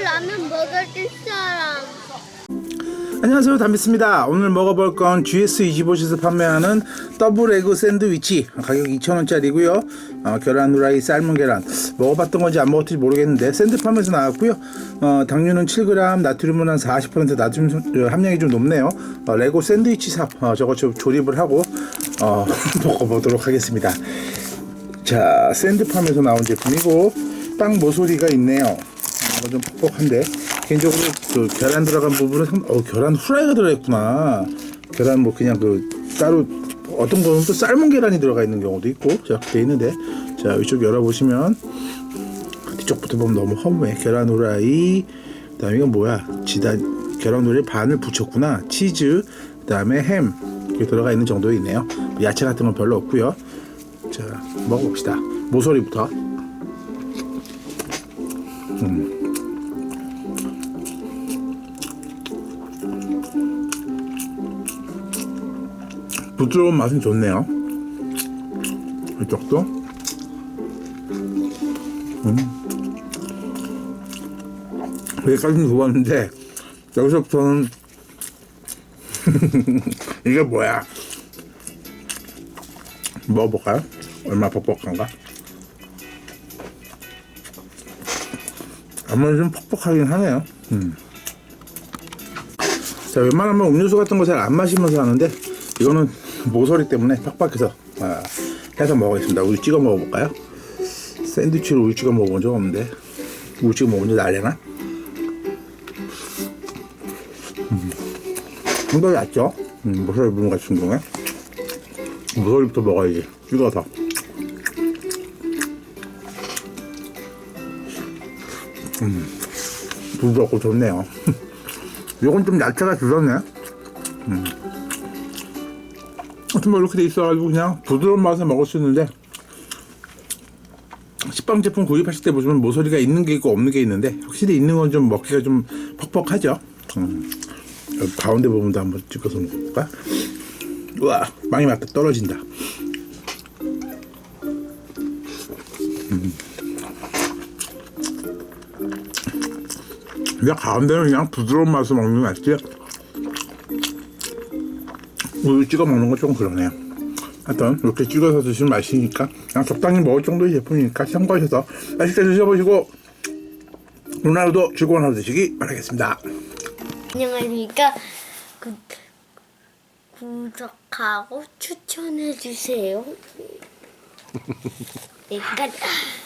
라면 먹을 사람. 안녕하세요. 담비스입니다. 오늘 먹어볼 건 GS25에서 판매하는 더블 에그 샌드위치. 가격 2,000원짜리고요. 어, 계란 후라이 삶은 계란. 먹어봤던 건지 안 먹었는지 모르겠는데 샌드팜에서 나왔고요. 어, 당류는 7g 나트륨은 한 40% 나트륨 소- 함량이 좀 높네요. 어, 레고 샌드위치 삽 어, 저거 좀 조립을 하고 어, 먹어보도록 하겠습니다. 자 샌드팜에서 나온 제품이고 빵 모서리가 있네요 이거 좀 퍽퍽한데. 개인적으로 그 계란 들어간 부분은 상... 어 계란 후라이가 들어있구나. 계란 뭐 그냥 그 따로 어떤 거는 또 삶은 계란이 들어가 있는 경우도 있고 자돼 있는데. 자 이쪽 열어보시면 뒤쪽부터 보면 너무 허무해. 계란 후라이 그다음에 이건 뭐야? 지단 계란 후라이 반을 붙였구나. 치즈 그다음에 햄. 이렇게 들어가 있는 정도에 있네요. 야채 같은 건 별로 없고요. 자 먹어봅시다. 모서리부터 부드러운 맛은 좋네요. 이쪽도. 음. 여기까지는 좋았는데, 여기서부터는, 이게 뭐야? 먹어볼까요? 얼마나 뻑뻑한가? 아무래도 좀 퍽퍽하긴 하네요. 음. 자, 웬만하면 음료수 같은 거 잘 안 마시면서 하는데 이거는 모서리 때문에 팍팍해서 아, 해서 먹어야겠습니다. 우유 찍어 먹어볼까요? 샌드위치로 우유 찍어 먹어본 적 없는데 우유 찍어 먹은 적? 음. 좀더 얇죠? 음, 모서리 부분 같은 경우에 모서리부터 먹어야지 찍어서 음, 부드럽고 좋네요. 요건 좀 야채가 줄었네. 음. 하여튼 뭐 이렇게 돼 있어가지고 그냥 부드러운 맛에 먹을 수 있는데 식빵 제품 구입하실 때 보시면 모서리가 있는 게 있고 없는 게 있는데 확실히 있는 건 좀 먹기가 좀 퍽퍽하죠. 음. 가운데 부분도 한번 찍어서 먹을까? 우와 빵이 맞다 떨어진다. 그냥 가운데는 그냥 부드러운 맛을 먹는 게 맛있지. 우유 찍어 먹는 건 좀 그러네요. 하여튼 이렇게 찍어서 드시면 맛있으니까 그냥 적당히 먹을 정도의 제품이니까 참고하셔서 맛있게 드셔보시고 오늘도 즐거운 하루 되시기 바라겠습니다. 안녕하십니까. 구, 구독하고 추천해 주세요. 여기까지.